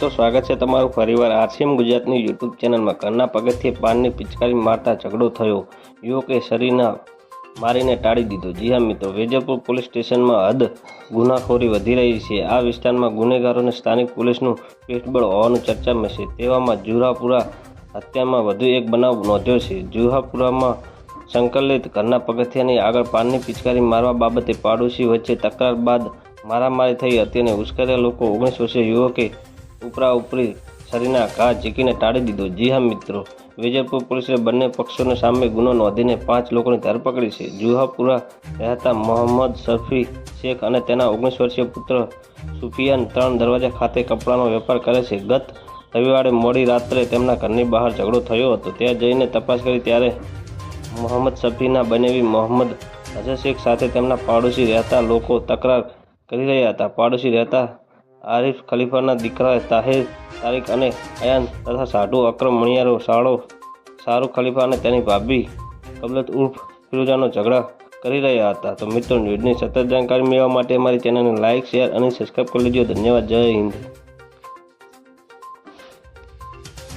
દોસ્તો, સ્વાગત છે તમારું ફરીવાર આરસીએમ ગુજરાતની યુટ્યુબ ચેનલમાં. ઘરના પગથિયે પાનની પિચકારી મારતા ઝઘડો થયો. યુવકે શરીરના મારીને ટાળી દીધો. જી હા મિત્રો, વેજલપુર પોલીસ સ્ટેશનમાં હદ ગુનાખોરી વધી રહી છે. આ વિસ્તારમાં ગુનેગારોને સ્થાનિક પોલીસનું પીઠબળ હોવાનું ચર્ચામાં છે તેવામાં જુહાપુરા હત્યામાં વધુ એક બનાવ નોંધ્યો છે. જુહાપુરામાં સંકલિત ઘરના પગથિયાની આગળ પાનની પિચકારી મારવા બાબતે પાડોશી વચ્ચે તકરાર બાદ મારામારી થઈ હતી અને ઉશ્કેર્યા લોકો ઓગણીસ વર્ષીય યુવકે ઉપરા ઉપરી શરીરના ઘા ઝીકીને ટાળી દીધો. જી હા, મિત્રો. વિજયપુર પોલીસે બંને પક્ષોને સામે ગુનો નોંધીને પાંચ લોકોની ધરપકડી છે. જુહાપુરા રહેતા મોહમ્મદ શફી શેખ અને તેના ઓગણીસ વર્ષીય પુત્ર સુફિયાન ત્રણ દરવાજા ખાતે કપડાનો વેપાર કરે છે. ગત રવિવારે મોડી રાત્રે તેમના ઘરની બહાર ઝઘડો થયો હતો. ત્યાં જઈને તપાસ કરી ત્યારે મોહમ્મદ શફીના બનેવી મોહમ્મદ અઝર શેખ સાથે તેમના પાડોશી રહેતા લોકો તકરાર કરી રહ્યા હતા. પાડોશી રહેતા આરિફ ખલીફાના દીકરા તાહિર, તારીક અને અયાન તથા સાઢુ અક્રમ, મણિયારો, સાળો શાહરૂખ ખલીફા અને તેની ભાભી કબલત ઉર્ફ ફિરોજાનો ઝઘડા કરી રહ્યા હતા. તો મિત્રો, ન્યૂઝની સતત જાણકારી મેળવવા માટે અમારી ચેનલને લાઇક શેર અને સબસ્ક્રાઈબ કરી લેજો. ધન્યવાદ. જય હિન્દ.